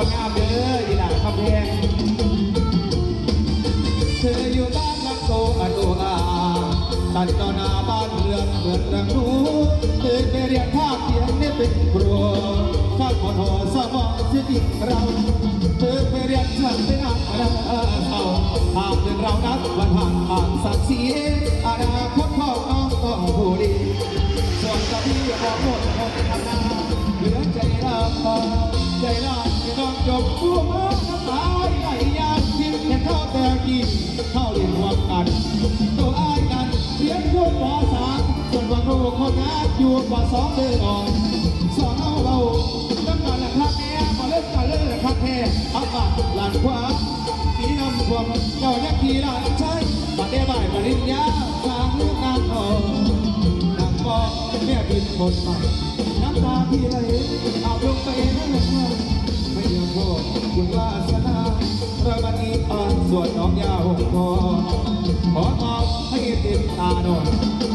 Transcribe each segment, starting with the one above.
คนงามเด้ออีหลาคำแพงเธออยู่บ้านนักโตตัวอาตันตอหน้าบ้านเรือนเหมือนดังรู้เธอไปเรียนภาคเขียนเนี่ยเป็นครัวข้าขอโอษสมองที่ติดเราเธอไปเรียนฉันไปนอันรักเราหากเดินเรานัดวันห่างผ่านสักสีอนาคตพ่อน้องต้องผู้ดี จบผู้มาน้ำตาไหลยามพิมพ์แค่เท่าแต่กี้เท่าเรียนรวมกันตัวอ้ายกันเรียนพูดปสามส่วนวันรู้คนงานอยู่กว่าสองเดือนอ่อนสอนเอาเราตั้งกันละครับแม่มาเล่นกันเล่นละครับแท้เอาปากหลานขวาสีน้ำท่วมเจ้ายักษ์ทีหลานใช้มาได้บ่ายปริญญาทางเรื่องงานทองนางบอกแม่บินบนไปน้ำตาพี่ไหลเอาลงไปนั่นแหละไม่ยอม โทษคุณวาสนาเราบันนี้อ่อนส่วนน้องยาหงคอขอมอบให้ติดตาโดน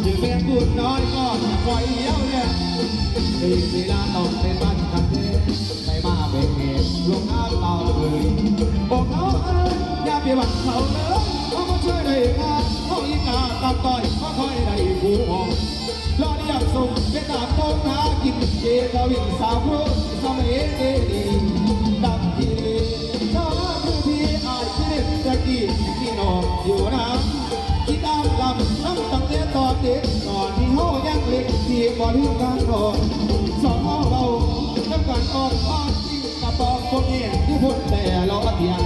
ยืมแม่บุญน้อยก็ปล่อยเย้าเนี่ยตีสีลาต้องเป็นบ้านกันเทไม่มาเป็นเหตุลงน้ำเต่าเลยบอกเขาเอ้ยอย่าไปหวังเขาเลยเขามาช่วยได้งานเขาอีกาตับต่อยเขาคอยได้ผู้มองรอเรียกส่งไปตามต้องหากินเจกวินสาวโคสมัย อนอยู่น้ำที่ตามลำน้ำตั้งแต่ตอนเด็กก่อนที่เฮายังเล็กที่บ่ถึงการนอนสอนเฮาเราน้ำกันออกอ้อนจริงกระบอกพวกนี้ที่พูดแต่เราเตียง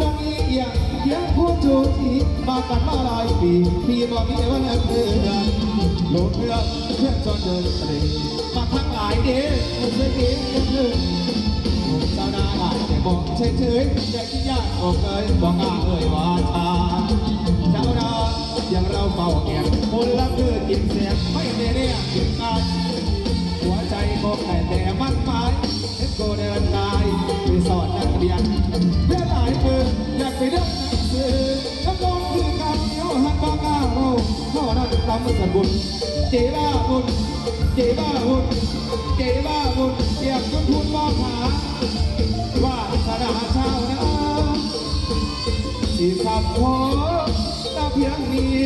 น้องเอียงเพียงพูดจูทีมากันมาหลายปีพี่บ่มีวันเกิดโลดเรือเพื่อนจนเดินทะเลมาทั้งหลายเด้ผมเคยเห็นกันเลยผ มชาวนาได้แต่บอกเฉยๆแต่ที่ยากบอกเคยบอกกล้าเอ่ยว่าชาชาวนาอย่างเราเฝ้าแอบคนละคือกินเสียงไม่ได้เรียกกินกายหัวใจบอกแต่แต่มันหมายเห็นโกเดินกายไปสอนนักเรียนเพื่อหลายมืออยากไปเรียนหนังสือแล้วก็คือการเดียวหันบอกกล้าเราเท่านั้นทำสบุญเจบ้าบุญเจบ้าบุญเจบ้าบุญ ที่ขับหัวตาเพียงนี้